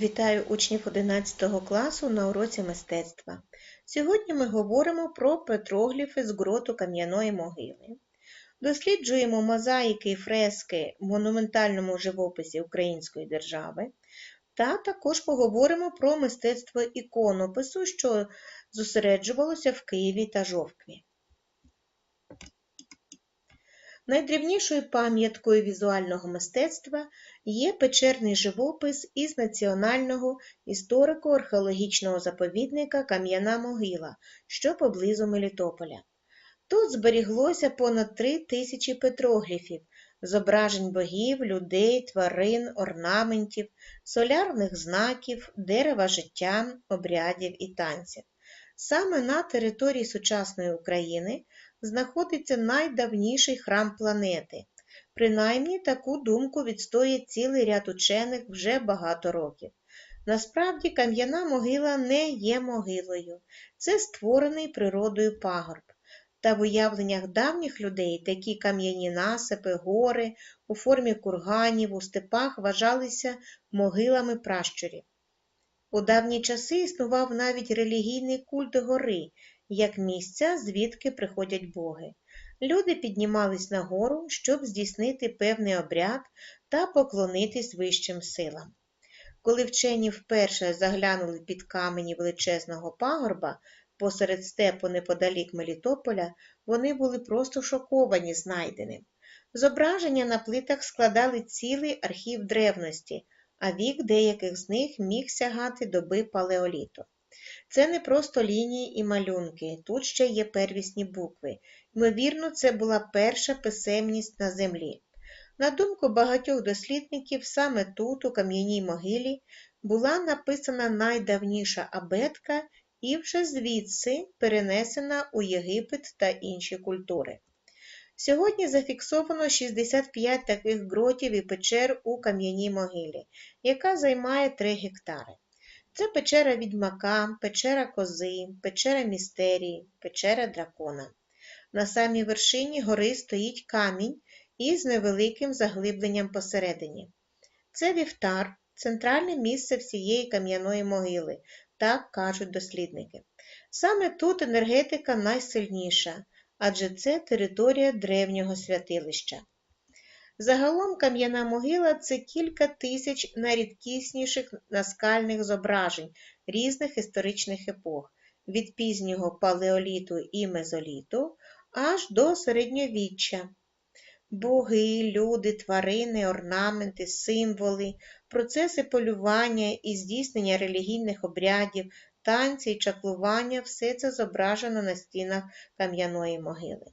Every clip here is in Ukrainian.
Вітаю учнів 11 класу на уроці мистецтва. Сьогодні ми говоримо про петрогліфи з ґроту Кам'яної могили. Досліджуємо мозаїки і фрески в монументальному живописі Української держави. Та також поговоримо про мистецтво іконопису, що зосереджувалося в Києві та Жовкві. Найдрівнішою пам'яткою візуального мистецтва є печерний живопис із Національного історико-археологічного заповідника Кам'яна могила, що поблизу Мелітополя. Тут зберіглося понад три тисячі петрогліфів, зображень богів, людей, тварин, орнаментів, солярних знаків, дерева життя, обрядів і танців. Саме на території сучасної України знаходиться найдавніший храм планети. Принаймні таку думку відстоює цілий ряд учених вже багато років. Насправді кам'яна могила не є могилою, це створений природою пагорб. Та в уявленнях давніх людей такі кам'яні насипи, гори у формі курганів у степах вважалися могилами пращурів. У давні часи існував навіть релігійний культ гори, як місця, звідки приходять боги. Люди піднімались на гору, щоб здійснити певний обряд та поклонитись вищим силам. Коли вчені вперше заглянули під камені величезного пагорба посеред степу неподалік Мелітополя, вони були просто шоковані знайденим. Зображення на плитах складали цілий архів древності, а вік деяких з них міг сягати доби палеоліту. Це не просто лінії і малюнки, тут ще є первісні букви. Ймовірно, це була перша писемність на землі. На думку багатьох дослідників, саме тут, у кам'яній могилі, була написана найдавніша абетка і вже звідси перенесена у Єгипет та інші культури. Сьогодні зафіксовано 65 таких гротів і печер у кам'яній могилі, яка займає 3 гектари. Це печера відьмака, печера кози, печера містерії, печера дракона. На самій вершині гори стоїть камінь із невеликим заглибленням посередині. Це вівтар, центральне місце всієї кам'яної могили, так кажуть дослідники. Саме тут енергетика найсильніша, адже це територія древнього святилища. Загалом кам'яна могила це кілька тисяч найрідкісніших наскальних зображень різних історичних епох, від пізнього палеоліту і мезоліту аж до середньовіччя. Боги, люди, тварини, орнаменти, символи, процеси полювання і здійснення релігійних обрядів, танці і чаклування все це зображено на стінах кам'яної могили.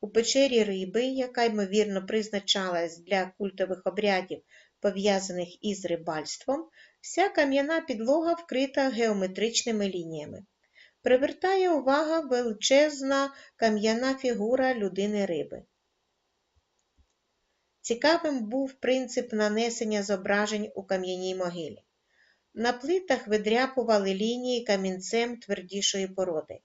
У печері риби, яка, ймовірно, призначалась для культових обрядів, пов'язаних із рибальством, вся кам'яна підлога вкрита геометричними лініями. Привертає увага величезна кам'яна фігура людини риби. Цікавим був принцип нанесення зображень у кам'яній могилі. На плитах видряпували лінії камінцем твердішої породи.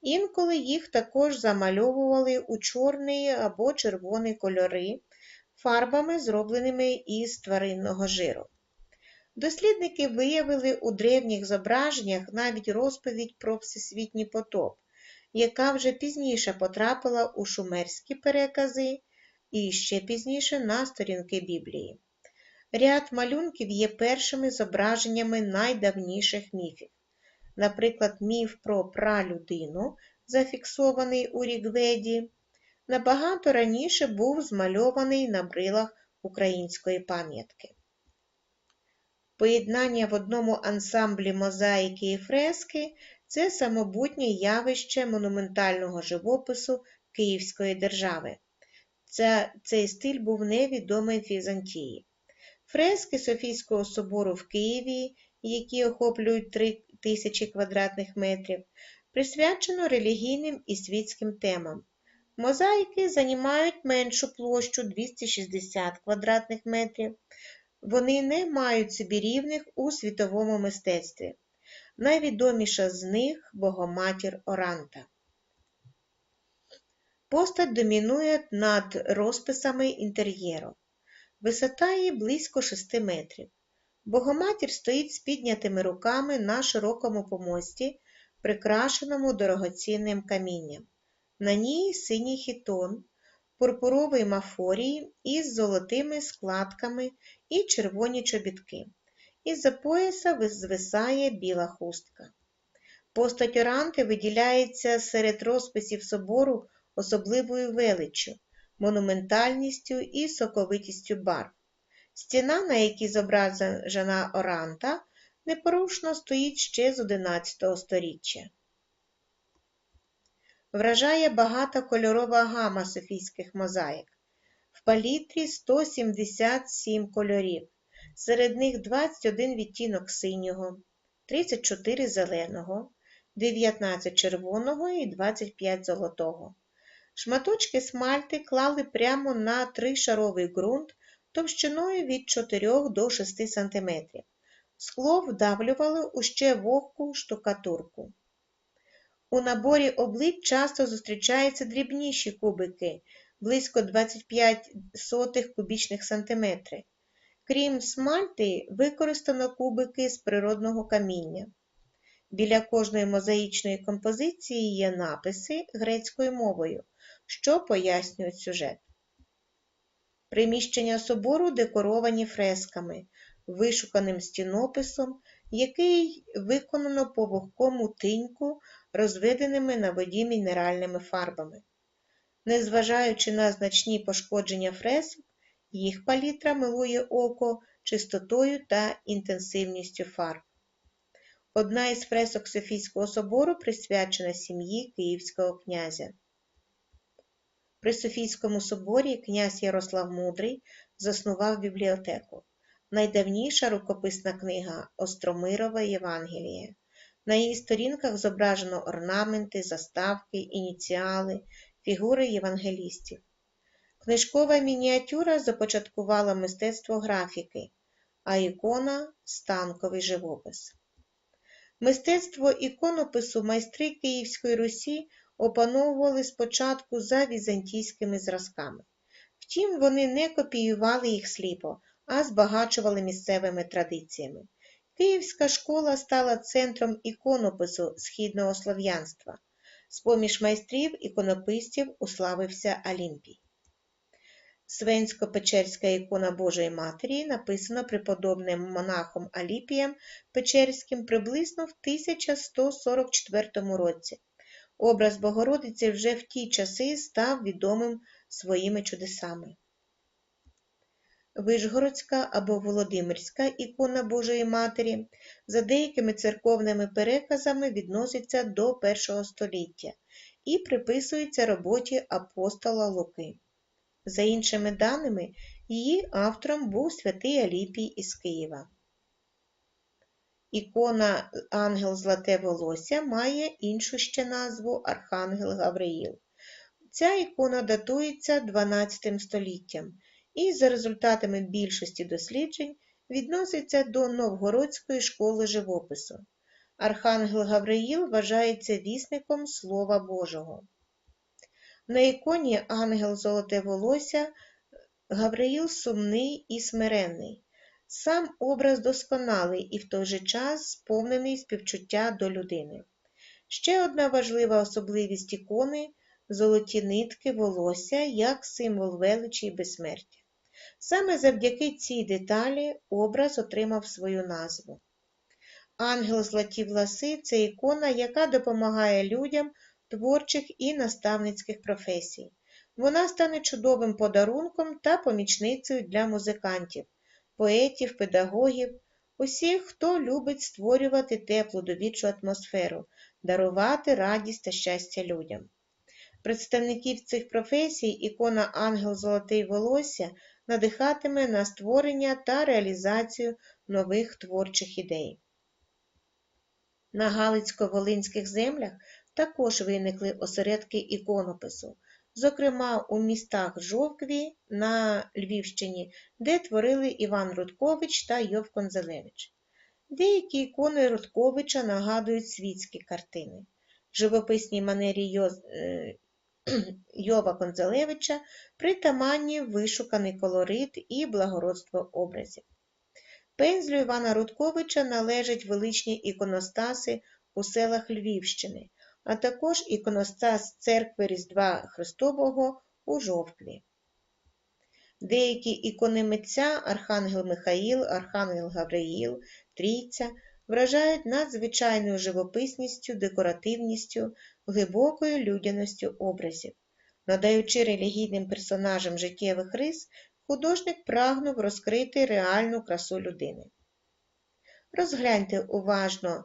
Інколи їх також замальовували у чорний або червоний кольори фарбами, зробленими із тваринного жиру. Дослідники виявили у древніх зображеннях навіть розповідь про всесвітній потоп, яка вже пізніше потрапила у шумерські перекази і ще пізніше на сторінки Біблії. Ряд малюнків є першими зображеннями найдавніших міфів. Наприклад, міф про пралюдину, зафіксований у Рігведі, набагато раніше був змальований на брилах української пам'ятки. Поєднання в одному ансамблі мозаїки і фрески це самобутнє явище монументального живопису Київської держави. Це, Цей стиль був невідомий в Візантії. Фрески Софійського собору в Києві, які охоплюють 3 тисячі квадратних метрів, присвячено релігійним і світським темам. Мозаїки займають меншу площу 260 квадратних метрів. Вони не мають собі рівних у світовому мистецтві. Найвідоміша з них Богоматір Оранта. Постать домінує над розписами інтер'єру. Висота її близько 6 метрів. Богоматір стоїть з піднятими руками на широкому помості, прикрашеному дорогоцінним камінням. На ній синій хітон, пурпуровий мафорій із золотими складками і червоні чобітки. Із-за пояса звисає біла хустка. Постать Оранти виділяється серед розписів собору особливою величчю, монументальністю і соковитістю барв. Стіна, на якій зображена Оранта, непорушно стоїть ще з XI століття. Вражає багата кольорова гама софійських мозаїк. В палітрі 177 кольорів, серед них 21 відтінок синього, 34 зеленого, 19 червоного і 25 золотого. Шматочки смальти клали прямо на тришаровий ґрунт товщиною від 4 до 6 см. Скло вдавлювали у ще вогку штукатурку. У наборі облич часто зустрічаються дрібніші кубики близько 25 сотих кубічних сантиметри. Крім смальти, використано кубики з природного каміння. Біля кожної мозаїчної композиції є написи грецькою мовою, що пояснюють сюжет. Приміщення собору декоровані фресками, вишуканим стінописом, який виконано по вогкому тиньку, розведеними на воді мінеральними фарбами. Незважаючи на значні пошкодження фресок, їх палітра милує око чистотою та інтенсивністю фарб. Одна із фресок Софійського собору присвячена сім'ї Київського князя. При Софійському соборі князь Ярослав Мудрий заснував бібліотеку. Найдавніша рукописна книга Остромирове Євангеліє. На її сторінках зображено орнаменти, заставки, ініціали, фігури євангелістів. Книжкова мініатюра започаткувала мистецтво графіки, а ікона станковий живопис. Мистецтво іконопису майстри Київської Русі опановували спочатку за візантійськими зразками. Втім, вони не копіювали їх сліпо, а збагачували місцевими традиціями. Київська школа стала центром іконопису східного слов'янства. З-поміж майстрів іконописців уславився Олімпій. Свенсько-Печерська ікона Божої Матері написана преподобним монахом Аліпієм Печерським приблизно в 1144 році. Образ Богородиці вже в ті часи став відомим своїми чудесами. Вишгородська або Володимирська ікона Божої Матері за деякими церковними переказами відноситься до першого століття і приписується роботі апостола Луки. За іншими даними, її автором був святий Аліпій із Києва. Ікона Ангел Злате Волосся має іншу ще назву Архангел Гавриїл. Ця ікона датується 12 століттям і, за результатами більшості досліджень, відноситься до Новгородської школи живопису. Архангел Гавриїл вважається вісником Слова Божого. На іконі Ангел Золоте Волосся Гавриїл сумний і смиренний. Сам образ досконалий і в той же час сповнений співчуття до людини. Ще одна важлива особливість ікони золоті нитки волосся як символ величі і безсмертя. Саме завдяки цій деталі образ отримав свою назву. Ангел Златі Власи це ікона, яка допомагає людям творчих і наставницьких професій. Вона стане чудовим подарунком та помічницею для музикантів, поетів, педагогів, усіх, хто любить створювати теплу довічу атмосферу, дарувати радість та щастя людям. Представників цих професій ікона Ангел Золотий Волосся надихатиме на створення та реалізацію нових творчих ідей. На Галицько-Волинських землях також виникли осередки іконопису, зокрема у містах Жовкві на Львівщині, де творили Іван Рудкович та Йов Конзелевич. Деякі ікони Рудковича нагадують світські картини. В живописній манері. Е, Йова Конзелевича притаманні вишуканий колорит і благородство образів. Пензлю Івана Рудковича належать величні іконостаси у селах Львівщини, а також іконостас церкви Різдва Христового у Жовтві. Деякі ікони митця Архангел Михаїл, Архангел Гавриїл, Трійця вражають надзвичайною живописністю, декоративністю, глибокою людяністю образів. Надаючи релігійним персонажам життєвих рис, художник прагнув розкрити реальну красу людини. Розгляньте уважно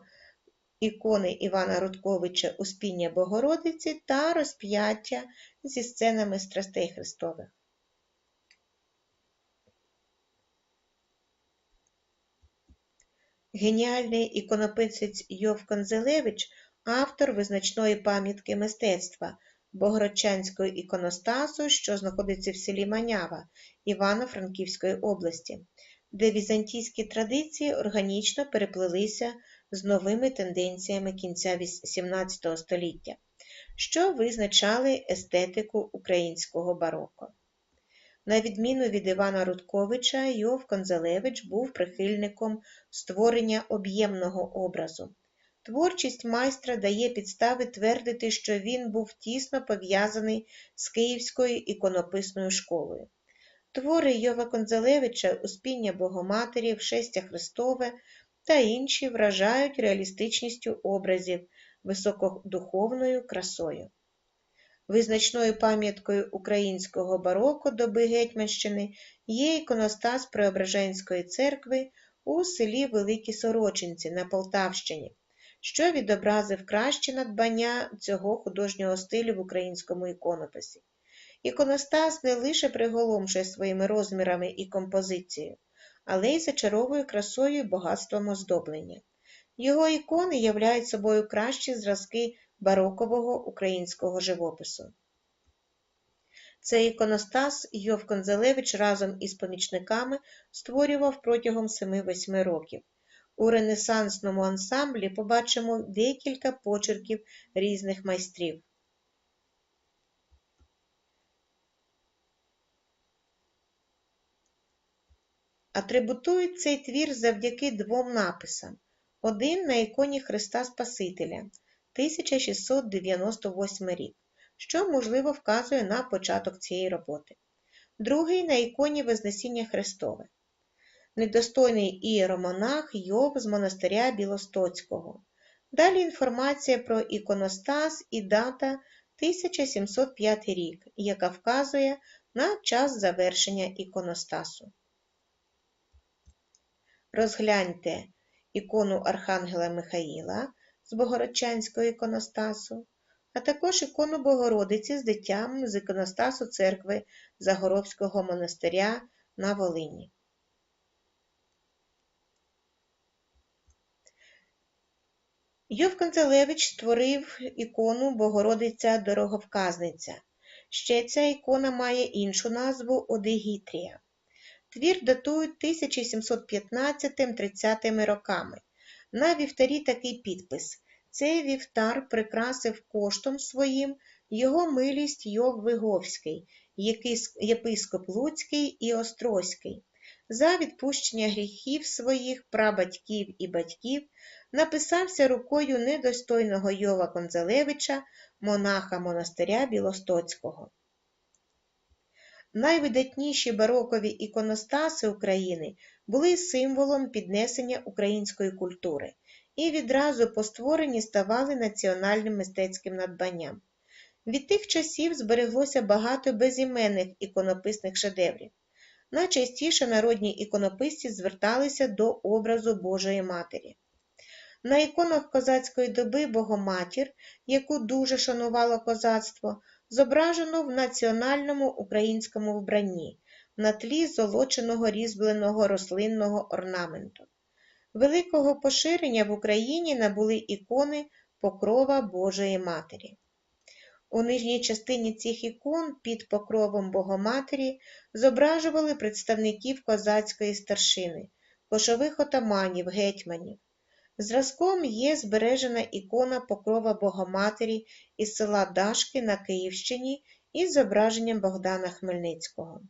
ікони Івана Рудковича Успіння Богородиці та розп'яття зі сценами страстей Христових. Геніальний іконописець Йов Конзелевич автор визначної пам'ятки мистецтва Богородчанського іконостасу, що знаходиться в селі Манява Івано-Франківської області, де візантійські традиції органічно переплилися з новими тенденціями кінця XVII століття, що визначали естетику українського бароко. На відміну від Івана Рудковича, Йов Конзелевич був прихильником створення об'ємного образу. Творчість майстра дає підстави твердити, що він був тісно пов'язаний з Київською іконописною школою. Твори Йова Конзелевича, Успіння Богоматері, Вшестя Христове та інші вражають реалістичністю образів, високодуховною красою. Визначною пам'яткою українського бароко доби Гетьманщини є іконостас Преображенської церкви у селі Великі Сорочинці на Полтавщині, що відобразив кращі надбання цього художнього стилю в українському іконописі. Іконостас не лише приголомшує своїми розмірами і композицією, але й зачаровує красою і багатством оздоблення. Його ікони являють собою кращі зразки барокового українського живопису. Цей іконостас Йов Конзелевич разом із помічниками створював протягом 7-8 років. У ренесансному ансамблі побачимо декілька почерків різних майстрів. Атрибутують цей твір завдяки двом написам. Один на іконі Христа Спасителя 1698 рік, що, можливо, вказує на початок цієї роботи. Другий на іконі Вознесіння Христове. Недостойний ієромонах Йов з монастиря Білостоцького. Далі інформація про іконостас і дата 1705 рік, яка вказує на час завершення іконостасу. Розгляньте ікону Архангела Михаїла з Богородчанського іконостасу, а також ікону Богородиці з дитям з іконостасу церкви Загоровського монастиря на Волині. Йов Канцелевич створив ікону Богородиця Дороговказниця. Ще ця ікона має іншу назву Одегітрія. Твір датують 1715-30 роками. На вівтарі такий підпис. Цей вівтар прикрасив коштом своїм його милість Йов Виговський, єпископ Луцький і Острозький. За відпущення гріхів своїх прабатьків і батьків написався рукою недостойного Йова Конзелевича, монаха монастиря Білостоцького. Найвидатніші барокові іконостаси України були символом піднесення української культури і відразу по створенні ставали національним мистецьким надбанням. Від тих часів збереглося багато безіменних іконописних шедеврів. Найчастіше народні іконописці зверталися до образу Божої Матері. На іконах козацької доби Богоматір, яку дуже шанувало козацтво, зображено в національному українському вбранні на тлі золоченого різьбленого рослинного орнаменту. Великого поширення в Україні набули ікони Покрова Божої Матері. У нижній частині цих ікон під покровом Богоматері зображували представників козацької старшини, кошових отаманів, гетьманів. Зразком є збережена ікона покрова Богоматері із села Дашки на Київщині із зображенням Богдана Хмельницького.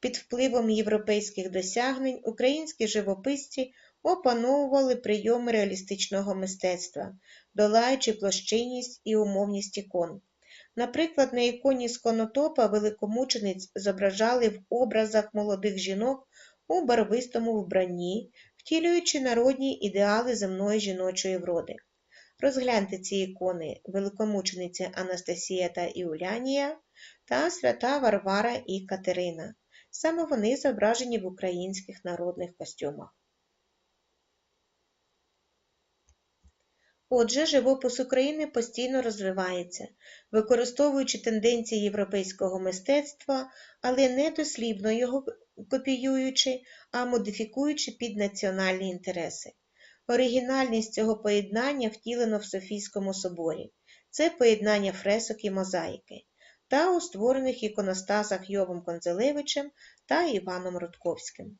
Під впливом європейських досягнень українські живописці опановували прийоми реалістичного мистецтва, долаючи площинність і умовність ікон. Наприклад, на іконі з конотопа великомучениць зображали в образах молодих жінок у барвистому вбранні, втілюючи народні ідеали земної жіночої вроди. Розгляньте ці ікони великомучениці Анастасія та Іулянія та свята Варвара і Катерина. Саме вони зображені в українських народних костюмах. Отже, живопис України постійно розвивається, використовуючи тенденції європейського мистецтва, але не дослівно його копіюючи, а модифікуючи під національні інтереси. Оригінальність цього поєднання втілено в Софійському соборі. Це поєднання фресок і мозаїки, та у створених іконостасах Йовом Конзелевичем та Іваном Рудковським.